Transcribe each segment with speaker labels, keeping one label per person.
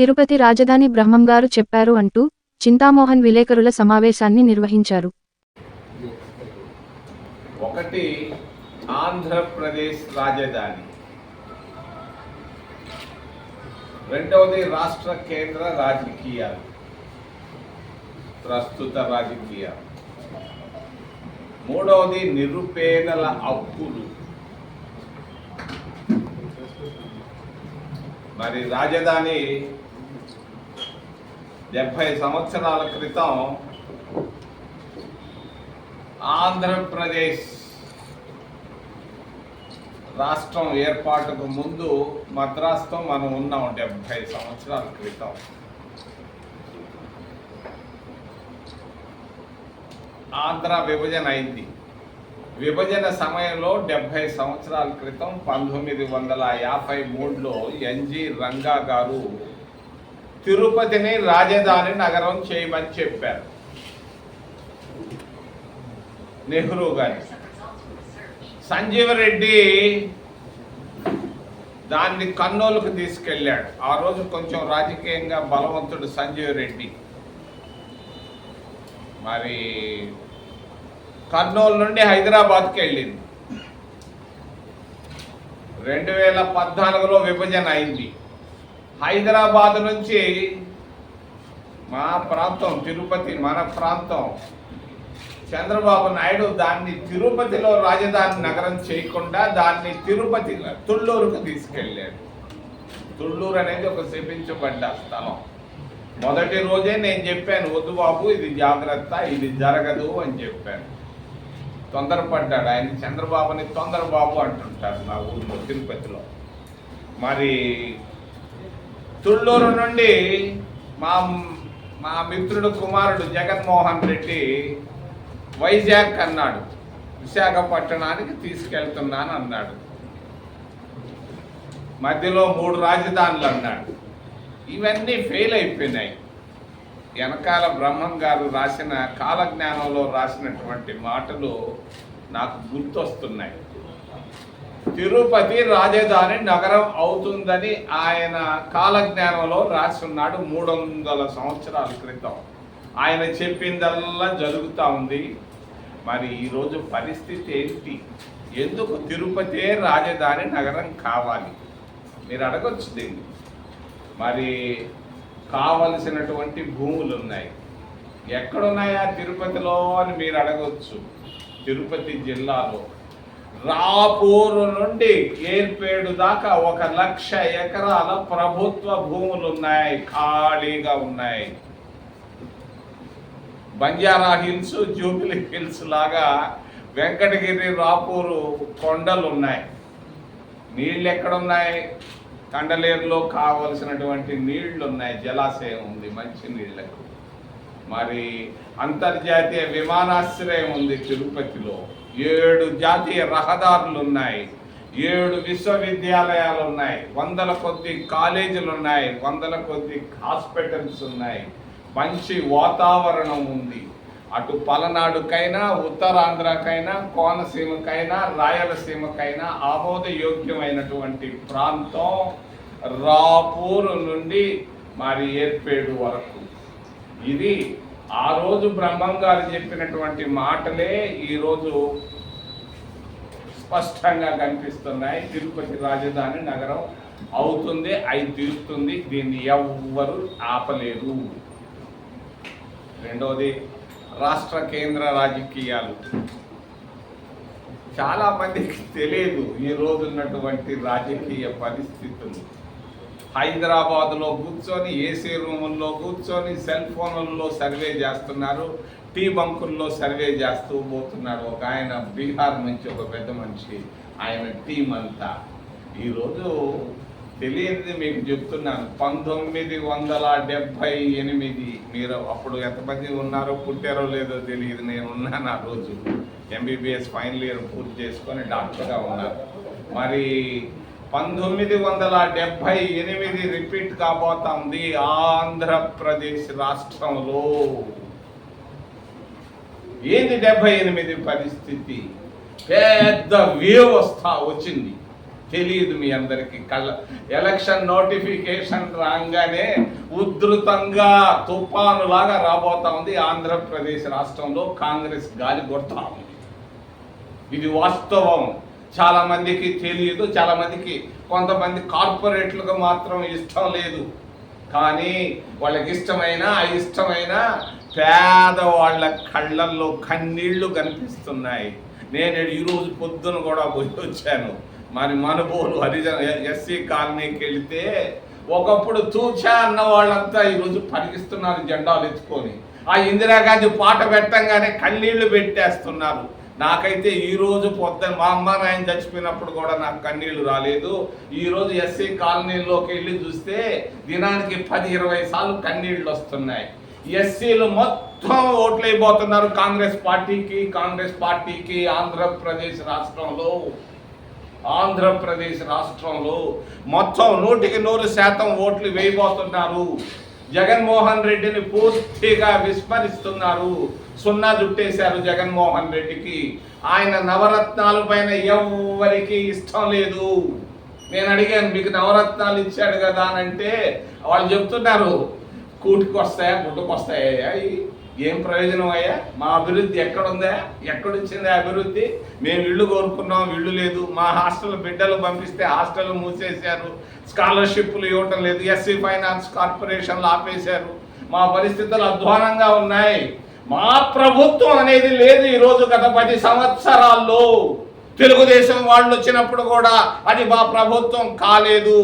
Speaker 1: తిరుపతి రాజధాని బ్రహ్మంగారు చెప్పారు అంటూ చింతామోహన్ విలేకరుల సమావేశాన్ని నిర్వహించారు.
Speaker 2: ఒకటి ఆంధ్రప్రదేశ్ రాజధాని. రెండవది రాష్ట్ర కేంద్ర రాజకీయాలు. ప్రస్తుత రాజకీయాలు. మూడవది నిరుపేదల అప్పులు మరి రాజధాని డెబ్భై సంవత్సరాల క్రితం ఆంధ్రప్రదేశ్ రాష్ట్రం ఏర్పాటుకు ముందు మద్రాసుతో మనం ఉన్నాం డెబ్భై సంవత్సరాల క్రితం. ఆంధ్ర విభజన అయింది. విభజన సమయంలో డెబ్భై సంవత్సరాల క్రితం పంతొమ్మిది వందల యాభై మూడులో ఎన్జి రంగా గారు తిరుపతిని రాజధాని నగరం చేయమని చెప్పారు. నెహ్రూ గారి. సంజీవరెడ్డి దాన్ని కర్నూలుకు తీసుకెళ్ళాడు. ఆ రోజు కొంచెం రాజకీయంగా బలవంతుడు సంజీవ్ రెడ్డి మరి కర్నూలు నుండి హైదరాబాద్కి వెళ్ళింది. రెండు వేల పద్నాలుగులో విభజన అయింది. హైదరాబాద్ నుంచి మా ప్రాంతం తిరుపతి మన ప్రాంతం. చంద్రబాబు నాయుడు దాన్ని తిరుపతిలో రాజధాని నగరం చేయకుండా దాన్ని తిరుపతి తుళ్ళూరుకు తీసుకెళ్ళాడు. తుళ్ళూరు అనేది ఒక శపించబడ్డ స్థలం. మొదటి రోజే నేను చెప్పాను వద్దు బాబు ఇది జాగ్రత్త ఇది జరగదు అని చెప్పాను. తొందరపడ్డాడు. ఆయన చంద్రబాబుని తొందరబాబు అంటుంటారు నా ఊళ్ళో తిరుపతిలో. మరి తుళ్ళూరు నుండి మా మా మిత్రుడు కుమారుడు జగన్మోహన్ రెడ్డి వైజాగ్ అన్నాడు. విశాఖపట్టణానికి తీసుకెళ్తున్నాను అన్నాడు. మధ్యలో మూడు రాజధానులు అన్నాడు. ఇవన్నీ ఫెయిల్ అయిపోయినాయి. వెనకాల బ్రహ్మం గారు రాసిన కాలజ్ఞానంలో రాసినటువంటి మాటలు నాకు గుర్తొస్తున్నాయి. తిరుపతి రాజధాని నగరం అవుతుందని ఆయన కాలజ్ఞానంలో రాసి ఉన్నాడు మూడు వందల సంవత్సరాల క్రితం. ఆయన చెప్పిందల్లా జరుగుతూ ఉంది. మరి ఈరోజు పరిస్థితి ఏంటి? ఎందుకు తిరుపతే రాజధాని నగరం కావాలి? మీరు అడగొచ్చు దీన్ని. మరి కావలసినటువంటి భూములు ఉన్నాయి ఎక్కడున్నాయా తిరుపతిలో అని మీరు అడగవచ్చు తిరుపతి జిల్లాలో. రాపూరు నుండి ఏర్పేడు దాకా ఒక లక్ష ఎకరాల ప్రభుత్వ భూములు ఉన్నాయి ఖాళీగా ఉన్నాయి. బంజారా హిల్స్ జూబిలీ హిల్స్ లాగా వెంకటగిరి రాపూరు కొండలు ఉన్నాయి నీళ్ళు ఎక్కడున్నాయి కండలేరులో కావలసినటువంటి నీళ్ళు ఉన్నాయి జలాశయం ఉంది మంచి నీళ్ళకు మరి అంతర్జాతీయ విమానాశ్రయం ఉంది తిరుపతిలో. ఏడు జాతీయ రహదారులు ఉన్నాయి ఏడు విశ్వవిద్యాలయాలు ఉన్నాయి వందల కొద్ది కాలేజీలు ఉన్నాయి వందల కొద్ది హాస్పిటల్స్ ఉన్నాయి మంచి వాతావరణం ఉంది. అటు పలనాడుకైనా ఉత్తరాంధ్రకైనా కోనసీమకైనా రాయలసీమకైనా ఆమోదయోగ్యమైనటువంటి ప్రాంతం రాపూరు నుండి మరి ఏర్పేడు వరకు. ఇది ఆ రోజు బ్రహ్మం గారు చెప్పినటువంటి మాటలే ఈరోజు స్పష్టంగా కనిపిస్తున్నాయి. తిరుపతి రాజధాని నగరం అవుతుంది అయి తీరుతుంది. దీన్ని ఎవ్వరు ఆపలేరు. రెండవది రాష్ట్ర కేంద్ర రాజకీయాలు. చాలా మందికి తెలియదు ఈ రోజు ఉన్నటువంటి రాజకీయ పరిస్థితులు. హైదరాబాద్లో కూర్చొని ఏసీ రూముల్లో కూర్చొని సెల్ ఫోన్లలో సర్వే చేస్తున్నారు. టీ బంకుల్లో సర్వే చేస్తూ పోతున్నారు. ఒక ఆయన బీహార్ నుంచి ఒక పెద్ద మనిషి ఆయన టీం అంతా. ఈరోజు తెలియనిది మీకు చెప్తున్నాను. పంతొమ్మిది వందల డెబ్భై ఎనిమిది మీరు అప్పుడు ఎంతమంది ఉన్నారో పుట్టారో లేదో తెలియదు. నేను ఉన్నాను ఆ రోజు. ఎంబీబీఎస్ ఫైనల్ ఇయర్ పూర్తి చేసుకొని డాక్టర్గా ఉన్నారు. మరి పంతొమ్మిది వందల డెబ్భై ఎనిమిది రిపీట్ కాబోతుంది ఆంధ్రప్రదేశ్ రాష్ట్రంలో. ఏంది డెబ్భై ఎనిమిది పరిస్థితి? పెద్ద వేవ్ వస్తా వచ్చింది. తెలియదు మీ అందరికి. కళ్ళ ఎలక్షన్ నోటిఫికేషన్ రాగానే ఉధృతంగా తుఫానులాగా రాబోతా ఉంది ఆంధ్రప్రదేశ్ రాష్ట్రంలో కాంగ్రెస్ గాలి కొడతా ఉంది. ఇది వాస్తవం. చాలా మందికి తెలియదు చాలా మందికి కొంతమంది కార్పొరేట్లకు మాత్రం ఇష్టం లేదు. కానీ వాళ్ళకి ఇష్టమైన ఇష్టమైన పేదవాళ్ళ కళ్ళల్లో కన్నీళ్ళు కనిపిస్తున్నాయి. నేను ఈరోజు పొద్దున కూడా పోయి వచ్చాను. మరి మనబోలు హరిజన ఎస్సీ కాలనీకి వెళితే ఒకప్పుడు తూచా అన్న వాళ్ళంతా ఈరోజు పరిగిస్తున్నారు జెండాలు ఎత్తుకొని. ఆ ఇందిరాగాంధీ పాట పెట్టంగానే కన్నీళ్ళు పెట్టేస్తున్నారు. నాకైతే ఈరోజు రోజు పొద్దున మా అమ్మ నాయన చచ్చిపోయినప్పుడు కూడా నాకు కన్నీళ్ళు రాలేదు. ఈరోజు ఎస్సీ కాలనీలోకి వెళ్ళి చూస్తే దినానికి పది ఇరవై సార్లు కన్నీళ్ళు వస్తున్నాయి. ఎస్సీలు మొత్తం ఓట్లు అయిపోతున్నారు కాంగ్రెస్ పార్టీకి కాంగ్రెస్ పార్టీకి ఆంధ్రప్రదేశ్ రాష్ట్రంలో. ఆంధ్రప్రదేశ్ రాష్ట్రంలో మొత్తం నూటికి నూరు శాతం ఓట్లు వేయబోతున్నారు. జగన్మోహన్ రెడ్డిని పూర్తిగా విస్మరిస్తున్నారు. సున్నా జుట్టేశారు జగన్మోహన్ రెడ్డికి. ఆయన నవరత్నాల పైన ఎవ్వరికి ఇష్టం లేదు. నేను అడిగాను మీకు నవరత్నాలు ఇచ్చాడు కదా అని అంటే వాళ్ళు చెప్తున్నారు కూటికి వస్తాయా గుడ్డకు వస్తాయా ఏం ప్రయోజనం అయ్యా? మా అభివృద్ధి ఎక్కడుందా? ఎక్కడొచ్చింది అభివృద్ధి? మేము ఇల్లు కోరుకున్నాం ఇల్లు లేదు. మా హాస్టల్ బిడ్డలు పంపిస్తే హాస్టల్ మూసేశారు. స్కాలర్షిప్లు ఇవ్వటం లేదు. ఎస్సీ ఫైనాన్స్ కార్పొరేషన్లు ఆపేశారు. మా పరిస్థితులు అధ్వానంగా ఉన్నాయి. మా ప్రభుత్వం అనేది లేదు ఈరోజు గత పది సంవత్సరాల్లో. తెలుగుదేశం వాళ్ళు వచ్చినప్పుడు కూడా అది మా ప్రభుత్వం కాలేదు.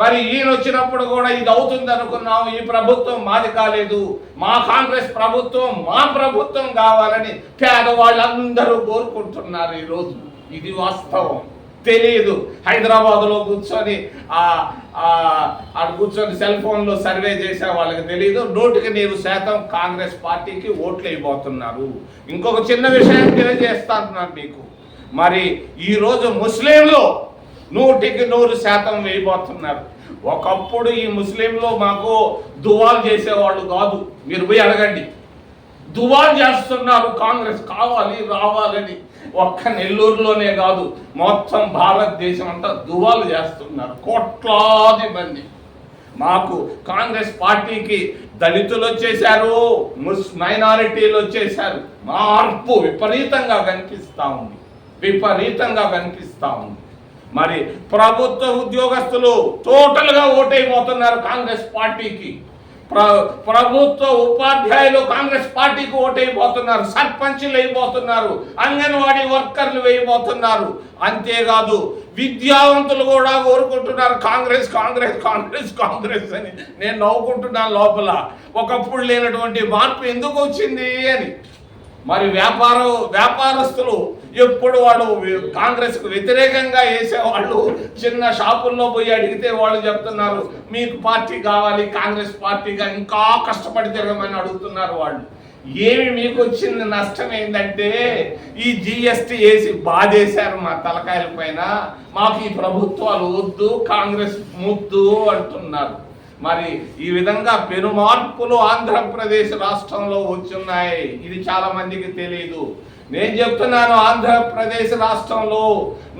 Speaker 2: మరి ఈయన వచ్చినప్పుడు కూడా ఇది అవుతుంది అనుకున్నాం ఈ ప్రభుత్వం మాది కాలేదు. మా కాంగ్రెస్ ప్రభుత్వం మా ప్రభుత్వం కావాలని పేదవాళ్ళందరూ కోరుకుంటున్నారు ఈరోజు ఇది వాస్తవం. తెలియదు హైదరాబాద్లో కూర్చొని అక్కడ ఆడ కూర్చొని సెల్ ఫోన్లో సర్వే చేసే వాళ్ళకి తెలియదు నూటికి నీరు శాతం కాంగ్రెస్ పార్టీకి ఓట్లు అయిపోతున్నారు ఇంకొక చిన్న విషయం తెలియజేస్తాను మీకు. మరి ఈరోజు ముస్లింలు నూటికి నూరు శాతం వేయబోతున్నారు. ఒకప్పుడు ఈ ముస్లింలు మాకు దువాలు చేసేవాళ్ళు కాదు. మీరు పోయి అడగండి. దువాలు చేస్తున్నారు కాంగ్రెస్. కావాలి రావాలని. ఒక్క నెల్లూరులోనే కాదు మొత్తం భారతదేశం అంతా దువాలు చేస్తున్నారు కోట్లాది మంది. మాకు కాంగ్రెస్ పార్టీకి దళితులు వచ్చేసారు ముస్ మైనారిటీలు వచ్చేసారు మార్పు విపరీతంగా కనిపిస్తూ ఉంది విపరీతంగా కనిపిస్తూ ఉంది. మరి ప్రభుత్వ ఉద్యోగస్తులు టోటల్గా ఓటైపోతున్నారు కాంగ్రెస్ పార్టీకి. ప్రభుత్వ ఉపాధ్యాయులు కాంగ్రెస్ పార్టీకి ఓటైపోతున్నారు సర్పంచ్లు అయిపోతున్నారు అంగన్వాడీ వర్కర్లు వేయబోతున్నారు అంతేకాదు విద్యావంతులు కూడా కోరుకుంటున్నారు కాంగ్రెస్ కాంగ్రెస్ కాంగ్రెస్ కాంగ్రెస్ అని. నేను నవ్వుకుంటున్నాను లోపల. ఒకప్పుడు లేనటువంటి మార్పు ఎందుకు వచ్చింది అని. మరి వ్యాపార వ్యాపారస్తులు ఎప్పుడు వాళ్ళు కాంగ్రెస్కు వ్యతిరేకంగా వేసేవాళ్ళు చిన్న షాపుల్లో పోయి అడిగితే వాళ్ళు చెప్తున్నారు మీకు పార్టీ కావాలి కాంగ్రెస్ పార్టీగా ఇంకా కష్టపడి తిరగమని అడుగుతున్నారు వాళ్ళు? ఏమి మీకు వచ్చింది నష్టం ఏంటంటే ఈ జిఎస్టీ వేసి బాధేశారు మా తలకాయల పైన మాకు ఈ ప్రభుత్వాలు వద్దు కాంగ్రెస్ ముద్దు అంటున్నారు. మరి ఈ విధంగా పెను మార్పులు ఆంధ్రప్రదేశ్ రాష్ట్రంలో వచ్చున్నాయి. ఇది చాలా మందికి తెలియదు నేను చెప్తున్నాను ఆంధ్రప్రదేశ్ రాష్ట్రంలో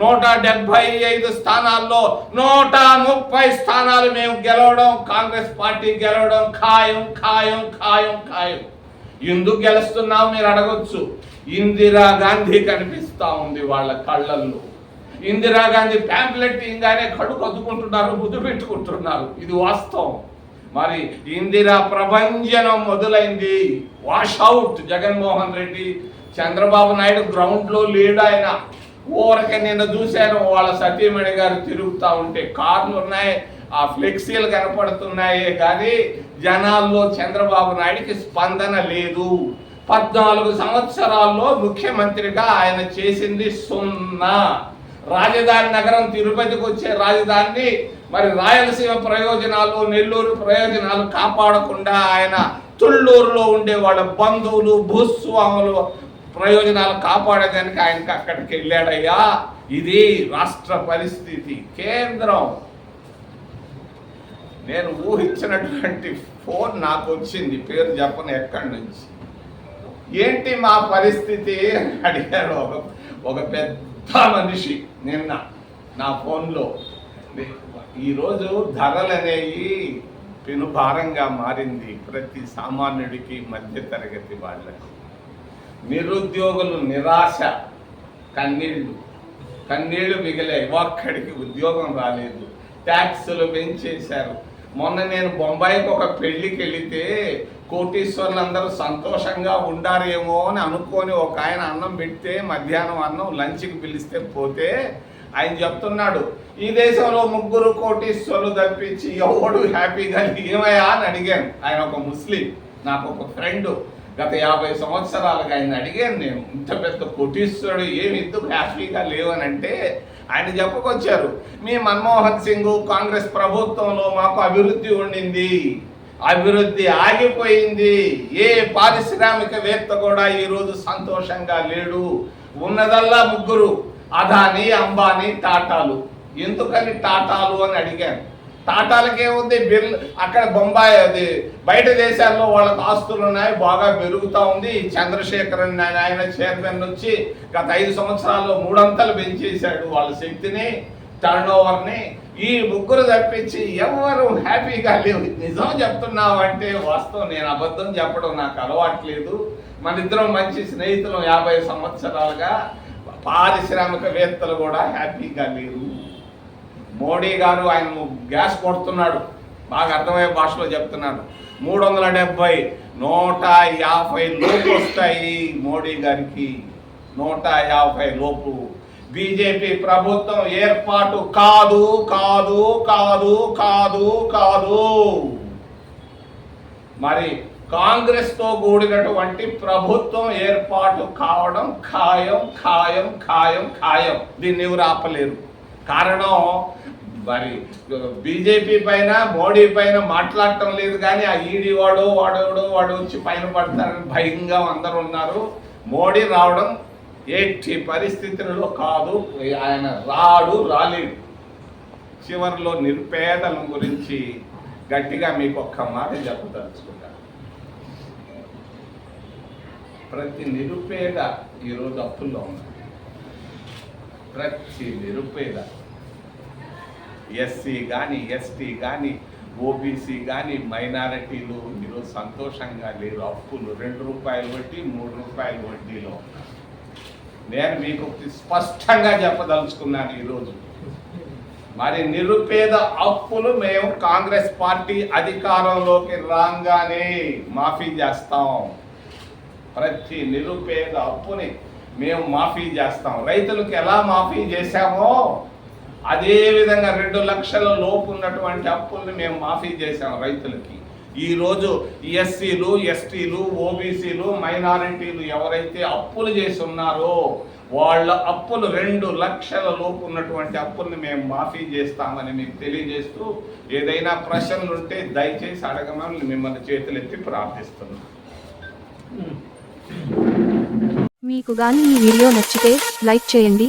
Speaker 2: నూట డెబ్బై ఐదు స్థానాల్లో నూట ముప్పై స్థానాలు మేము గెలవడం కాంగ్రెస్ పార్టీ గెలవడం ఖాయం ఖాయం ఖాయం ఖాయం. ఎందుకు గెలుస్తున్నావు మీరు అడగొచ్చు. ఇందిరా గాంధీ కనిపిస్తూ ఉంది వాళ్ళ కళ్ళల్లో. ఇందిరాగాంధీ ప్యాంప్లెట్ ఇంగానే కడుపు అద్దుకుంటున్నారు ముద్దు పెట్టుకుంటున్నారు. ఇది వాస్తవం. మరి ఇందిరా ప్రభంజనం మొదలైంది. Wash out Jaganmohan Reddy. Chandrababu Naidu గ్రౌండ్లో లేడు ఆయన. ఊరకే నిన్న చూశాను. వాళ్ళ సతీమణి గారు తిరుగుతూ ఉంటే కార్లు ఉన్నాయి ఆ ఫ్లెక్సీలు కనపడుతున్నాయే కానీ జనాల్లో చంద్రబాబు నాయుడికి స్పందన లేదు. పద్నాలుగు సంవత్సరాల్లో ముఖ్యమంత్రిగా ఆయన చేసింది సున్నా. రాజధాని నగరం తిరుపతికి వచ్చే రాజధానిని మరి రాయలసీమ ప్రయోజనాలు నెల్లూరు ప్రయోజనాలు కాపాడకుండా ఆయన తుళ్ళూరులో ఉండే వాళ్ళ బంధువులు భూస్వాములు ప్రయోజనాలు కాపాడేదానికి ఆయనకి అక్కడికి వెళ్ళాడయ్యా. ఇది రాష్ట్ర పరిస్థితి కేంద్రం. నేను ఊహించినటువంటి ఫోన్ నాకు వచ్చింది పేరు చెప్పను ఎక్కడి నుంచి? ఏంటి మా పరిస్థితి? అడిగారు ఒక ఒక పెద్ద మనిషి నిన్న నా ఫోన్లో ఈరోజు ధరలు అనేవి పెనుభారంగా మారింది ప్రతి సామాన్యుడికి మధ్యతరగతి వాళ్ళకు. నిరుద్యోగులు నిరాశ కన్నీళ్ళు కన్నీళ్ళు మిగిలాయి ఒక్కడికి ఉద్యోగం రాలేదు. ట్యాక్సులు పెంచేశారు. మొన్న నేను బొంబాయికి ఒక పెళ్ళికి వెళితే కోటీశ్వర్లు అందరూ సంతోషంగా ఉండారేమో అని అనుకొని ఒక ఆయన అన్నం పెడితే మధ్యాహ్నం అన్నం లంచ్కి పిలిస్తే పోతే ఆయన చెప్తున్నాడు ఈ దేశంలో ముగ్గురు కోటీశ్వర్లు తప్పించి ఎవడు హ్యాపీగా ఏమయ్యా అని అడిగాను. ఆయన ఒక ముస్లిం నాకు ఒక ఫ్రెండ్ గత యాభై సంవత్సరాలుగా ఆయన అడిగాను నేను ఇంత పెద్ద కోటీశ్వరుడు ఏమి ఎందుకు హ్యాపీగా లేవనంటే ఆయన చెప్పుకొచ్చారు మీ మన్మోహన్ సింగ్ కాంగ్రెస్ ప్రభుత్వంలో మాకు అభివృద్ధి ఉండింది. అభివృద్ధి ఆగిపోయింది. ఏ పారిశ్రామికవేత్త కూడా ఈరోజు సంతోషంగా లేడు. ఉన్నదల్లా ముగ్గురు అదాని అంబానీ టాటాలు. ఎందుకని టాటాలు అని అడిగాను. టాటాలకే ఏముంది బిర్ల అక్కడ బొంబాయి అది. బయట దేశాల్లో వాళ్ళ ఆస్తులు ఉన్నాయి బాగా పెరుగుతూ ఉంది. చంద్రశేఖర్ చంద్రశేఖరన్ ఆయన చైర్మన్ వచ్చి గత ఐదు సంవత్సరాల్లో మూడంతలు పెంచేశాడు వాళ్ళ శక్తిని టర్న్ ఓవర్ని ఈ ముగ్గురు తప్పించి ఎవరు హ్యాపీగా లేవు? నిజం చెప్తున్నావు అంటే వాస్తవం. నేను అబద్ధం చెప్పడం నాకు అలవాట్లేదు మన ఇద్దరం మంచి స్నేహితులు యాభై సంవత్సరాలుగా. పారిశ్రామికవేత్తలు కూడా హ్యాపీగా లేరు. మోడీ గారు ఆయన గ్యాస్ కొడుతున్నాడు. బాగా అర్థమయ్యే భాషలో చెప్తున్నాడు. మూడు వందల డెబ్బై నూట యాభై లోపు వస్తాయి మోడీ గారికి. నూట యాభై లోపు. బీజేపీ ప్రభుత్వం ఏర్పాటు కాదు కాదు కాదు కాదు కాదు. మరి కాంగ్రెస్తో కూడినటువంటి ప్రభుత్వం ఏర్పాటు కావడం ఖాయం ఖాయం ఖాయం ఖాయం. దీన్ని ఎవరు ఆపలేరు? కారణం మరి బీజేపీ పైన మోడీ పైన మాట్లాడటం లేదు కానీ ఆ ఈడీ వాడు వాడెవడో వాడు వచ్చి పైన పడతారని భయంగా అందరూ ఉన్నారు. మోడీ రావడం ఎట్టి పరిస్థితులలో కాదు ఆయన రాడు రాలేడు. చివరిలో నిరుపేదల గురించి గట్టిగా మీకు ఒక్క మాట చెప్పదలుచుకుంటాను ప్రతి నిరుపేద ఈరోజు అప్పుల్లో ఉన్నారు. ప్రతి నిరుపేద ఎస్సీ కానీ ఎస్టీ కానీ ఓబీసీ కానీ మైనారిటీలు ఈరోజు సంతోషంగా లేరు. అప్పులు రెండు రూపాయలు వడ్డీ మూడు రూపాయలు వడ్డీలో. నేను మీకు స్పష్టంగా చెప్పదలుచుకున్నాను ఈరోజు. మరి నిరుపేద అప్పులు మేము కాంగ్రెస్ పార్టీ అధికారంలోకి రాగానే మాఫీ చేస్తాం. ప్రతి నిరుపేద అప్పుని మేము మాఫీ చేస్తాం. రైతులకు ఎలా మాఫీ చేశామో అదే విధంగా రెండు లక్షల లోపు ఉన్నటువంటి అప్పుల్ని మేము మాఫీ చేశాం రైతులకి. ఈరోజు ఎస్సీలు ఎస్టీలు ఓబీసీలు మైనారిటీలు ఎవరైతే అప్పులు చేసి ఉన్నారో వాళ్ళ అప్పులు రెండు లక్షల లోపు ఉన్నటువంటి అప్పుల్ని మేము మాఫీ చేస్తామని మీకు తెలియజేస్తూ ఏదైనా ప్రశ్నలు ఉంటే దయచేసి అడగమని మిమ్మల్ని చేతులెత్తి ప్రార్థిస్తున్నాం.
Speaker 1: మీకు గాని ఈ వీడియో నచ్చితే లైక్ చేయండి